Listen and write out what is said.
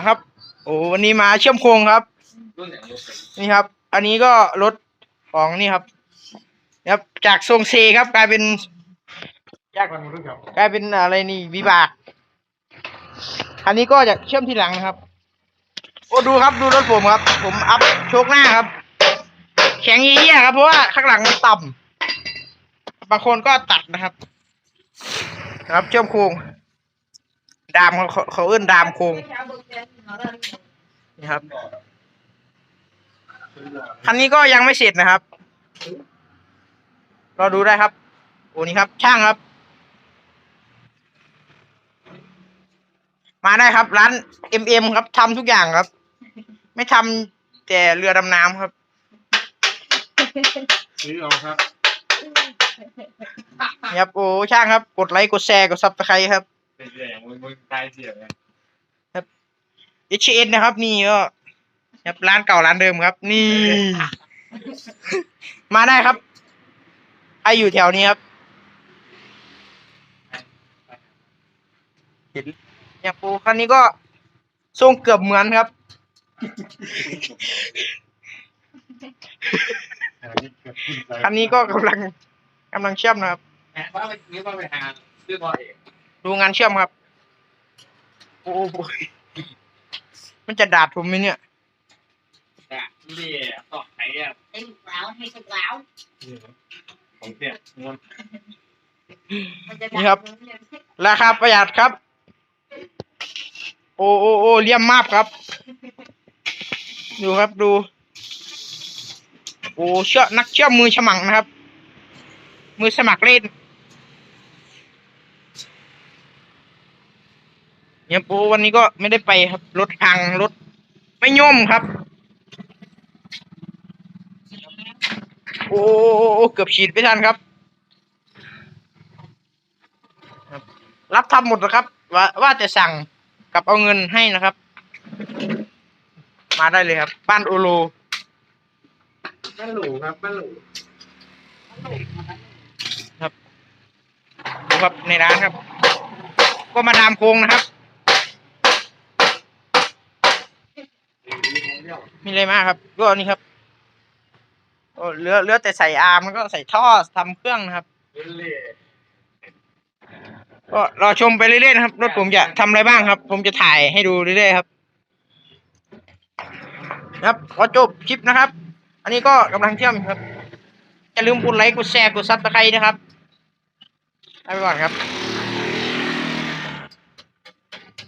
นะครับ โอ้วันนี้มาเชื่อมโครงครับรุ่นอย่างลูกนี่ครับ อันนี้ก็รถของนี่ครับนะครับจากทรงเซครับ กลายเป็นจากมันรุ่นครับกลายเป็นอะไรนี่วิบาก อันนี้ก็จะเชื่อมทีหลังนะครับ โอ้ดูครับดูรถผมครับ ผมอัพโชคหน้าครับ แข็งเยี่ยๆครับ เพราะว่าข้างหลังมันต่ำบางคนก็ตัดนะครับนะครับเชื่อมโครง ดามเขาเขาเขาเอื้นดามโครง นี่ครับ คันนี้ก็ยังไม่เสร็จนะครับรอดูได้ครับโอ้นี่ครับ ช่างครับ มาได้ครับ ร้านเอ็มเอ็มครับทำทุกอย่างครับ ไม่ทำแต่เรือดำน้ำครับซื้อเอาครับนี่ครับโอ้ช่างครับ กดไลค์กดแชร์กดซับสไครต์ครับเป็นเรื่องมึงมึงตายเสียเลย เอชเอ็นนะครับ นี่ก็ครับร้านเก่าร้านเดิมครับ นี่ มาได้ครับใครอยู่แถวนี้ครับ เห็นอย่างปูคันนี้ก็ทรงเกือบเหมือนครับ คันนี้ก็กำลังกำลังเชื่อมนะครับแอบว่าไปนี้ว่าไปหาซื้อพอเองดูงานเชื่อมครับ โอ้โห มันจะดาดผมไหมเนี่ยแต่นี่ต่อไหนอะเต็มกล่าวให้สุกล่าวผมเสียงนมันจะนี่ครับ ราคาประหยัดครับ โอ้โอ้โอ้เลี่ยมมากครับ ดูครับดู โอ้เชื่อนักเชื่อมมือฉมังนะครับ มือสมัครเล่น เนี่ยปูวันนี้ก็ไม่ได้ไปครับรถพังรถไม่ย่มครับโอ้โอ้โอ้เกือบฉีดไม่ทันครับ รับทำหมดนะครับ ว่าว่าจะสั่งกับเอาเงินให้นะครับ มาได้เลยครับ บ้านโอโลบ้านหลูครับบ้านหลูดูครับในร้านครับ ก็มาดามโครงนะครับ มีอะไรมากครับ ก็นี่ครับก็เหลือเหลือแต่ใส่อาร์มแล้วก็ใส่ท่อทำเครื่องนะครับก็รอชมไปเรื่อยๆนะครับรถผมจะทำอะไรบ้างครับ ผมจะถ่ายให้ดูเรื่อยๆครับ ครับขอจบคลิปนะครับ อันนี้ก็กำลังเที่ยวครับอย่าลืมกดไลค์กดแชร์กดซับสไครต์นะครับไปก่อนครับ